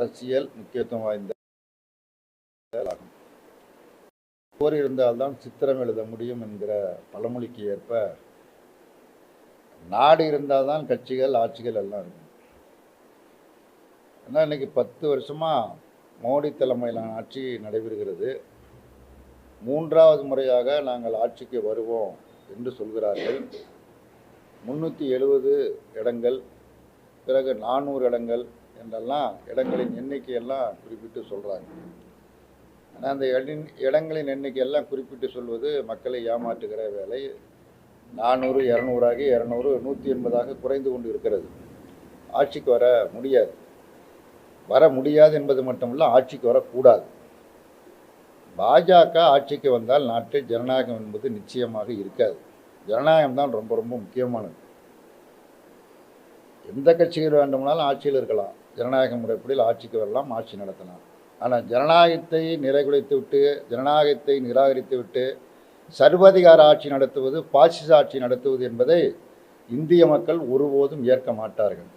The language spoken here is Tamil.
அரசியல் முக்கியத்துவம் வாய்ந்த ஆகும் போர் இருந்தால்தான் சித்திரம் எழுத முடியும் என்கிற பழமொழிக்கு ஏற்ப நாடு இருந்தால்தான் கட்சிகள் ஆட்சிகள் எல்லாம் இருக்கும். ஏன்னா இன்னைக்கு பத்து வருஷமாக மோடி தலைமையிலான ஆட்சி நடைபெறுகிறது. மூன்றாவது முறையாக நாங்கள் ஆட்சிக்கு வருவோம் என்று சொல்கிறார்கள். முந்நூற்றி எழுபது இடங்கள் பிறகு நானூறு இடங்கள் என்றெல்லாம் இடங்களின் எண்ணிக்கையெல்லாம் குறிப்பிட்டு சொல்கிறாங்க ஆனால் அந்த இடin இடங்களின் எண்ணிக்கையெல்லாம் குறிப்பிட்டு சொல்வது மக்களை ஏமாற்றுகிற வேலை. நானூறு இரநூறாகி இரநூறு நூற்றி எண்பதாக குறைந்து கொண்டு இருக்கிறது. ஆட்சிக்கு வர முடியாது. வர முடியாது என்பது மட்டுமல்ல ஆட்சிக்கு வரக்கூடாது. பாஜக ஆட்சிக்கு வந்தால் நாட்டில் ஜனநாயகம் என்பது நிச்சயமாக இருக்காது. ஜனநாயகம் தான் ரொம்ப ரொம்ப முக்கியமானது. எந்த கட்சிகள் வேண்டுமானாலும் ஆட்சியில் இருக்கலாம். ஜனநாயக முறைப்படியில் ஆட்சிக்கு வரலாம் ஆட்சி நடத்தலாம். ஆனால் ஜனநாயகத்தை நிறைகுலைத்து விட்டு ஜனநாயகத்தை நிராகரித்து விட்டு சர்வாதிகார ஆட்சி நடத்துவது பாசிச ஆட்சி நடத்துவது என்பதை இந்திய மக்கள் ஒருபோதும் ஏற்க மாட்டார்கள்.